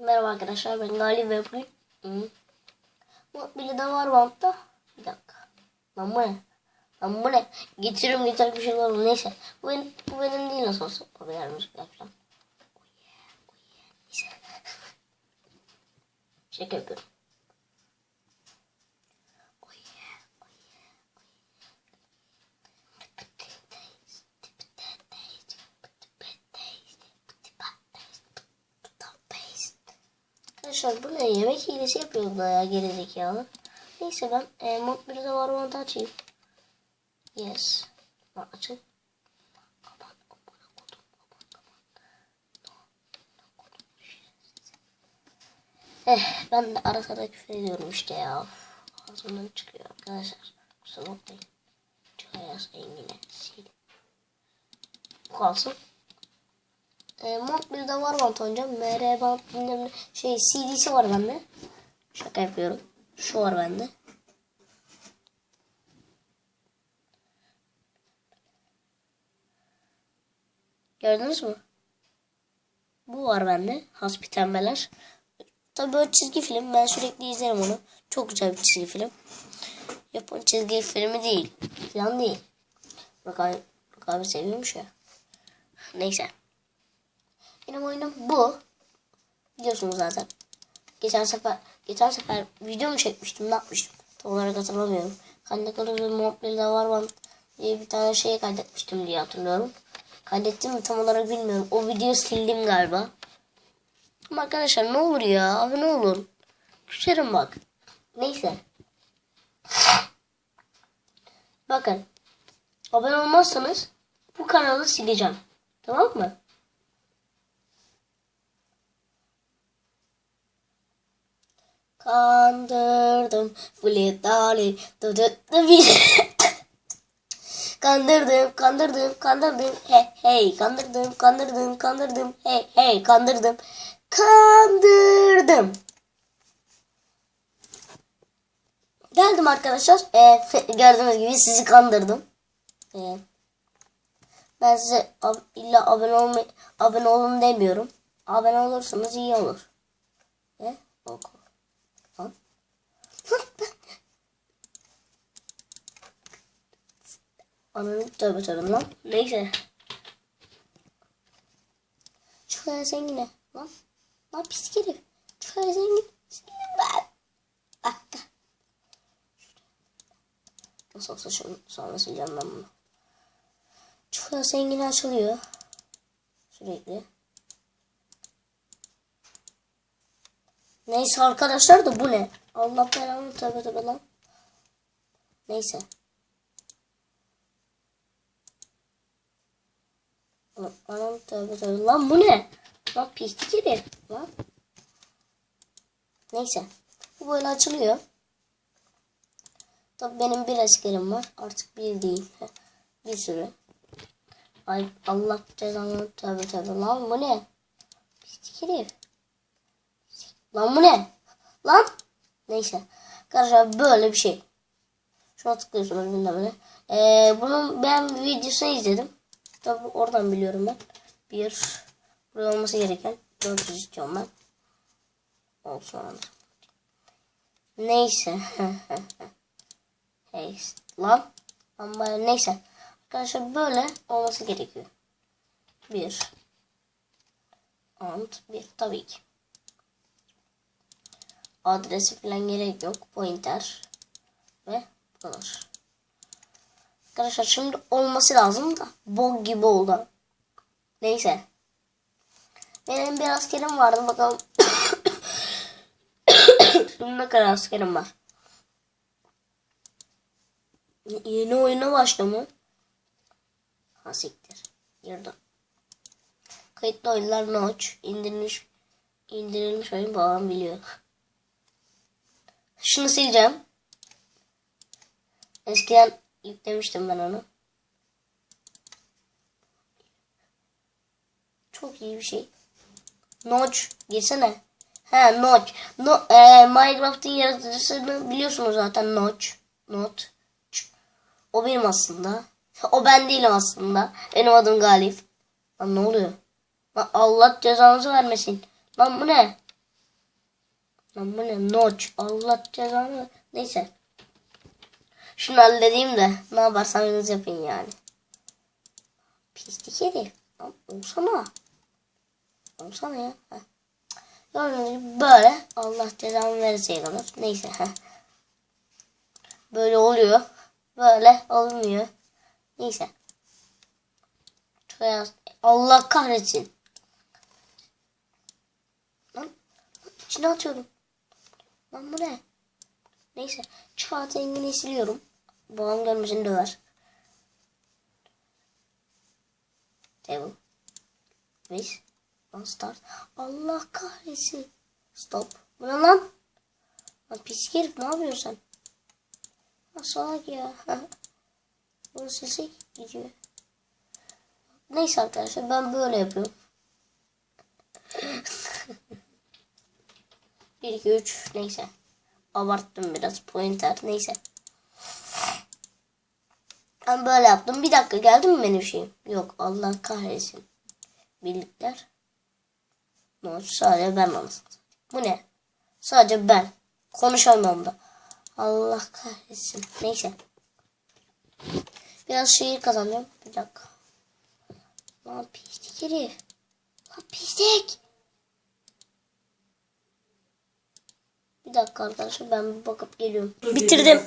Merhaba arkadaşlar ben Galip ve bugün. Bu de var bantta. Bir dakika. Lan bu ne? Lan bu ne? Getiriyorum getirip bir şey olur. Neyse. Bu benim, bu benim değil nasıl olsa. Buraya müzik yapacağım. Oh oh. Şaka yapıyorum. Arkadaşlar bu? Yemek hilesi yapıyor bu ya gerizekalı. Neyse ben e, mod 1'de var onu da açayım. Yes. Bak açıl. Eh ben de ara sıra küfür ediyorum işte ya. Ağzımdan çıkıyor arkadaşlar. Kusura bakmayın. Çayas Engin'e sil. Bu kalsın. E, mod 1'de var bant oynayacağım. MR bant ne. Şey CD'si var bende. Şaka yapıyorum. Şu var bende. Gördünüz mü? Bu var bende. Hasbi tembeler. Tabii böyle çizgi film. Ben sürekli izlerim onu. Çok güzel bir çizgi film. Japon çizgi filmi değil. Falan değil. Bak abi, bak seviyormuş ya. Neyse. Benim oyunum bu. Biliyorsunuz zaten. Geçen sefer geçen sefer video mu çekmiştim ne yapmıştım? Tam olarak hatırlamıyorum. Kendi kalırım muhabbetleri var var diye bir tane şey kaydetmiştim diye hatırlıyorum. Kaydettim mi tam olarak bilmiyorum. O videoyu sildim galiba. Ama arkadaşlar ne olur ya abi ne olur. Küserim bak. Neyse. Bakın. Abone olmazsanız bu kanalı sileceğim. Tamam mı? Kandırdım Fletali Kandırdım, kandırdım, kandırdım, hey hey, kandırdım, kandırdım, kandırdım, hey hey, kandırdım, kandırdım. Geldim arkadaşlar. Ee, gördüğünüz gibi sizi kandırdım. Ee, ben size ab illa abone olmayı abone olun demiyorum. Abone olursanız iyi olur. E, oku. Ananı tövbe tövbe lan. Neyse. Şu kadar zengine. Lan. Lan pis herif. Şu kadar zengin. Zengin ben. Dakika. Nasıl olsa şunu sonra sileceğim ben bunu. Şu kadar zengin açılıyor. Sürekli. Neyse arkadaşlar da bu ne? Allah belanı tövbe tövbe lan. Neyse. Anam tövbe tövbe. Lan bu ne? Lan pislik herif. Lan. Neyse. Bu böyle açılıyor. Tabi benim bir askerim var. Artık bir değil. Bir sürü. Ay Allah cezanı tövbe tövbe. Lan bu ne? Pislik herif. Lan bu ne? Lan. Neyse. Arkadaşlar böyle bir şey. Şuna tıklıyorsunuz gündemine. Ee, bunun ben videosunu izledim. Tabi oradan biliyorum ben. Bir. Buraya olması gereken. 400 istiyorum ben. Olsun anladım. Neyse. hey, lan. Ama neyse. Arkadaşlar böyle olması gerekiyor. Bir. Ant bir tabii ki. Adresi falan gerek yok. Pointer. Ve bu kadar. Arkadaşlar şimdi olması lazım da bog gibi oldu. Neyse. Benim bir askerim vardı bakalım. şimdi ne kadar askerim var. Yeni oyuna başladı Ha siktir. Girdim. Kayıtlı oyunlar notch. indirilmiş indirilmiş oyun babam biliyor. Şunu sileceğim. Eskiden yüklemiştim ben onu. Çok iyi bir şey. Notch girsene. Ha Notch. No, e, Minecraft'ın yaratıcısını biliyorsunuz zaten Notch. Not. O benim aslında. O ben değilim aslında. Benim adım Galip. Lan ne oluyor? Lan Allah cezanızı vermesin. Lan bu ne? Lan bu ne? Noç. Allah cezanı. Neyse. Şunu halledeyim de ne yaparsanız yapın yani. Pislik herif. Lan Olsana. Olsana ya. Heh. Gördüğünüz böyle Allah cezanı verecek kadar. Neyse. Böyle oluyor. Böyle olmuyor. Neyse. Allah kahretsin. Lan, lan içine atıyorum. Lan bu ne? Neyse. Çikolata rengini siliyorum. Babam görmesin döver. Table. Biz. Lan start. Allah kahretsin. Stop. Bu ne lan? Lan pis herif ne yapıyorsun sen? Lan salak ya. Bunu sesi gidiyor. Neyse arkadaşlar ben böyle yapıyorum. 1 2 3 neyse. Abarttım biraz pointer neyse. Ben böyle yaptım. Bir dakika geldi mi benim şeyim? Yok Allah kahretsin. Birlikler. No, sadece ben anasını. Bu ne? Sadece ben. Konuşamıyorum da. Allah kahretsin. Neyse. Biraz şehir kazanıyorum. Bir dakika. Lan pislik herif. Lan pislik. Bir dakika arkadaşlar ben bir bakıp geliyorum. Bitirdim.